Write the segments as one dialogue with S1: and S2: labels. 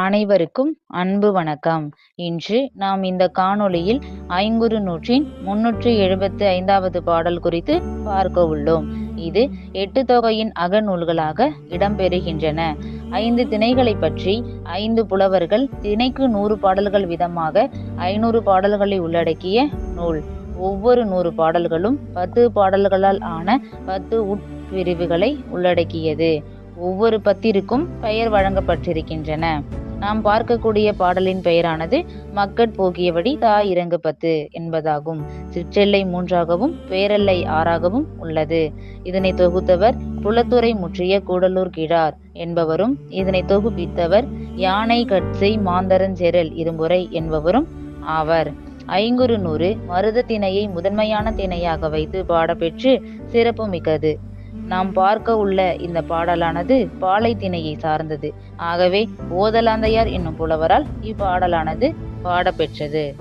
S1: அனைவருக்கும் அன்பு வணக்கம். இன்று நாம் இந்த காணொளியில் ஐங்குறு நூற்றின் முன்னூற்றி எழுபத்து ஐந்தாவது பாடல் குறித்து பார்க்க உள்ளோம். இது எட்டு தொகையின் அகநூல்களாக இடம்பெறுகின்றன. ஐந்து திணைகளை பற்றி ஐந்து புலவர்கள் திணைக்கு நூறு பாடல்கள் விதமாக ஐநூறு பாடல்களை உள்ளடக்கிய நூல். ஒவ்வொரு நூறு பாடல்களும் பத்து பாடல்களால் ஆன பத்து உட்பிரிவுகளை உள்ளடக்கியது. ஒவ்வொரு பத்திற்கும் பெயர் வழங்கப்பட்டிருக்கின்றன. நாம் பார்க்கக்கூடிய பாடலின் பெயரானது மக்கட் போகியபடி தா இறங்கு பத்து என்பதாகும். சிற்றெல்லை மூன்றாகவும் பேரெல்லை ஆறாகவும் உள்ளது. இதனை தொகுத்தவர் புலத்துறை முற்றிய கூடலூர் கிழார் என்பவரும் இதனை தொகுப்பித்தவர் யானை கட்சை மாந்தரஞ்செரல் இரும்புரை என்பவரும் ஆவர். ஐங்குறு நூறு மருத திணையை முதன்மையான திணையாக வைத்து பாடப்பெற்று சிறப்பு மிக்கது நாம் பார்க்க உள்ள இந்த பாடலானது பாலைத்திணையை சார்ந்தது. ஆகவே ஓதலாந்தையார் என்னும் புலவரால் இப்பாடலானது பாடப்பெற்றது.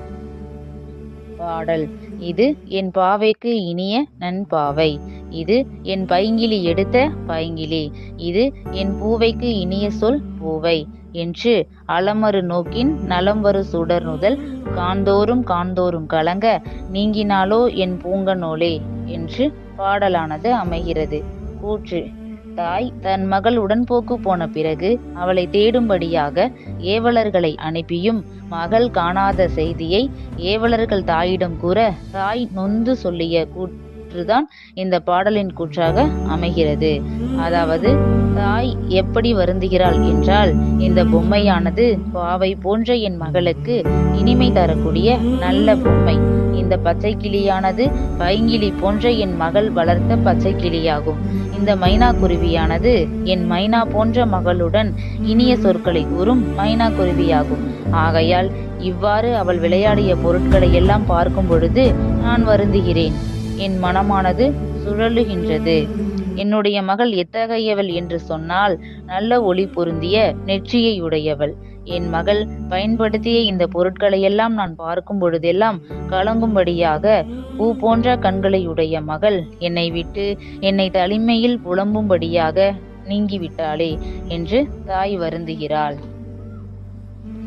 S1: பாடல். இது என் பாவைக்கு இனிய நண்பாவை. இது என் பைங்கிலி எடுத்த பைங்கிலி. இது என் பூவைக்கு இனிய சொல் பூவை. என்று அலமறு நோக்கின் நலம்வரு சுடர் நுதல் காந்தோறும் காந்தோறும் கலங்க நீங்கினாலோ என் பூங்கனோலே. என்று பாடலானது அமைகிறது. கூற்று. தாய் தன் மகள் உடன்போக்கு போன பிறகு அவளை தேடும்படியாக ஏவலர்களை அனுப்பியும் மகள் காணாத செய்தியை ஏவலர்கள் தாயிடம் கூற தாய் நொந்து சொல்லிய கூற்றுதான் இந்த பாடலின் கூற்றாக அமைகிறது. அதாவது தாய் எப்படி வருந்துகிறாள் என்றால் இந்த பொம்மையானது பாவை போன்ற என் மகளுக்கு இனிமை தரக்கூடிய நல்ல பொம்மை. இந்த பச்சை கிளியானது பைங்கிளி போன்ற என் மகள் வளர்த்த பச்சை கிளியாகும் இந்த மைனா குருவியானது என் மைனா போன்ற மகளுடன் இனிய சொற்களை கூறும் மைனா குருவியாகும் ஆகையால் இவ்வாறு அவள் விளையாடிய பொருட்களை எல்லாம் பார்க்கும் பொழுது நான் வருந்துகிறேன். என் மனமானது சுழலுகின்றது. என்னுடைய மகள் எத்தகையவள் என்று சொன்னால் நல்ல ஒளி பொருந்திய நெற்றியை உடையவள். என் மகள் பயன்படுத்திய இந்த பொருட்களையெல்லாம் நான் பார்க்கும் பொழுதெல்லாம் கலங்கும்படியாக பூ போன்ற கண்களை உடைய மகள் என்னை விட்டு என்னை தனிமையில் புலம்பும்படியாக நீங்கிவிட்டாளே என்று தாய் வருந்துகிறாள்.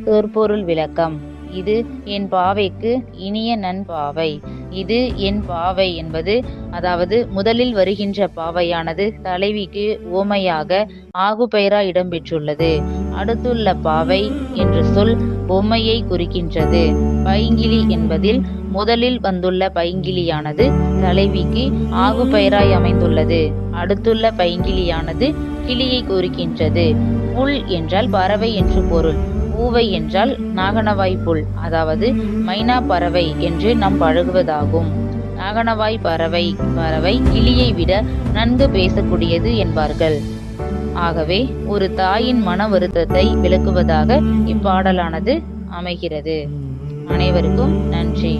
S1: சொற்பொருள் விளக்கம். இது என் பாவைக்கு இனிய நன்பாவை. இது என் பாவை என்பது அதாவது முதலில் வருகின்ற பாவையானது தலைவிக்கு ஓமையாக ஆகுபெயரா இடம்பெற்றுள்ளது. அடுத்துள்ள பாவை என்ற சொல் பொம்மையை குறிக்கின்றது. பைங்கிலி என்பதில் முதலில் வந்துள்ள பைங்கிலியானது தலைவிக்கு ஆகுபெயராய் அமைந்துள்ளது. அடுத்துள்ள பைங்கிலியானது கிளியை குறிக்கின்றது. புல் என்றால் பறவை என்று பொருள். பூவை என்றால் நாகனவாய் புல் அதாவது மைனா பறவை என்று நாம் பழகுவதாகும். நாகனவாய் பறவை பறவை கிளியை விட நன்கு பேசக்கூடியது என்பார்கள். ஆகவே ஒரு தாயின் மன வருத்தத்தை விளக்குவதாக இப்பாடலானது அமைகிறது. அனைவருக்கும் நன்றி.